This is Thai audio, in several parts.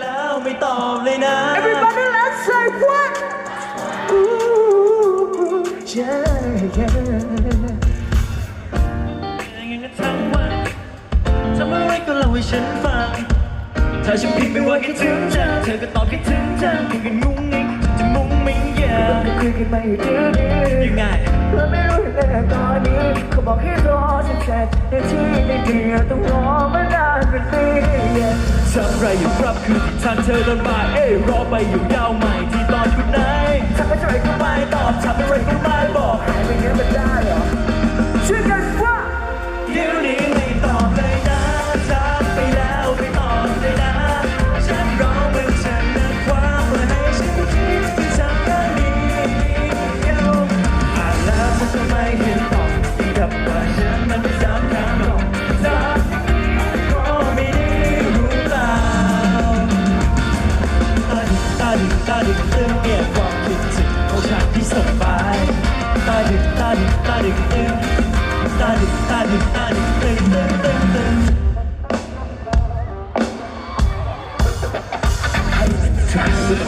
แล้วไม่ตอบเลยนะ Everybody let's say what Ooh, yeah, yeah. ยังไงก็ทั้งวันทำอะไรก็เล่าให้ฉันฟัง ถ้าฉันผิดไม่ว่าคิดถึงจังเธอก็ตอบคิดถึงจังคุยกันงุ้งงิ้งจะมุ้งมิ้งแย่ก็คุยกันมาอยู่เดือนนี้ยังไงเธอไม่รู้แต่ตอนนี้เขาบอกให้รอฉันแต่ในที่ในเดือนต้องรอ ทำไรอยู่ครับคือที่ทางเธอเดินมาเอ้ยรอไปอยู่ยาวใหม่ที่ตอนคุณไหนทำอะไรก็ไม่ตตออบบทำอะไรก็ไม่บอกไม่งั้นมันได้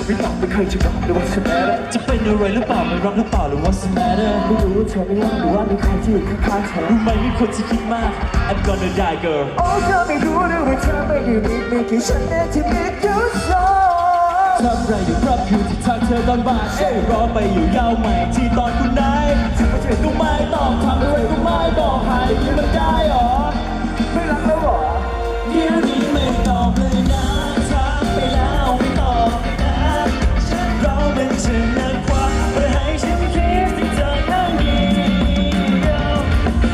ไม่ตอบไม่เคยจะบอกเลยว่าฉันแพ้จะเป็นอะไรหรือเปล่าไม่รักหรือเปล่าหรือว่า matter ไม่รู้ว่าเธอไม่รักหรือว่ามีใครที่อยู่ข้างๆเธอรู้ไหมมีคนที่คิดมาก I'm gonna die girl โอ้เธอไม่รู้หรือว่าเธอไม่ได้มีมีแค่ฉันเองที่มีอยู่ ทำไรอยู่ครับอยู่ที่ทางเธอตอนบ่ายเอ้ยรอไปอยู่ยาวใหม่ที่ตอนคุณนายถึงมาเจอก็ไม่ตอบทำอะไรก็ไม่บอกหายไปมันได้หรอ ไม่รักแล้วหรอเดี๋ยวนี้ไม่ตอบเลยนะทักไปแล้วไม่ตอบเลยนะเราเป็นเช่นนักความเพื่อให้ฉันคิดที่เธอข้งเดียว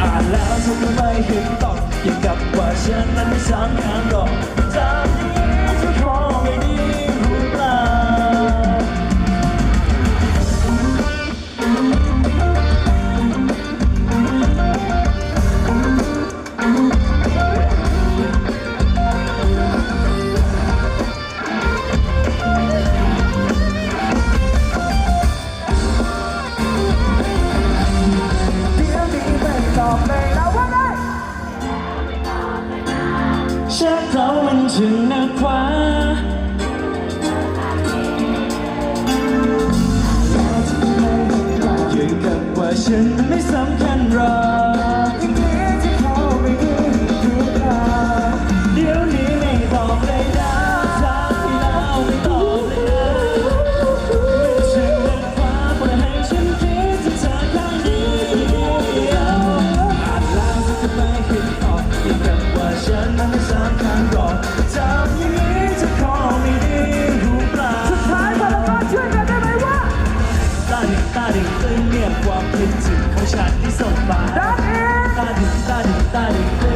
อ่านแล้วเธอก็ไม่เห็นตอบอย่างกับว่าฉันนั้นไม่สำคัญ ถึงนักกว่าอย่ยวกับว่าฉันไม่สำคัญหรอก ตาดิตาดิตึงเนี่ยความคิดถึงของฉันที่ส่งมาตาดิตาดิตาดึงตาดิต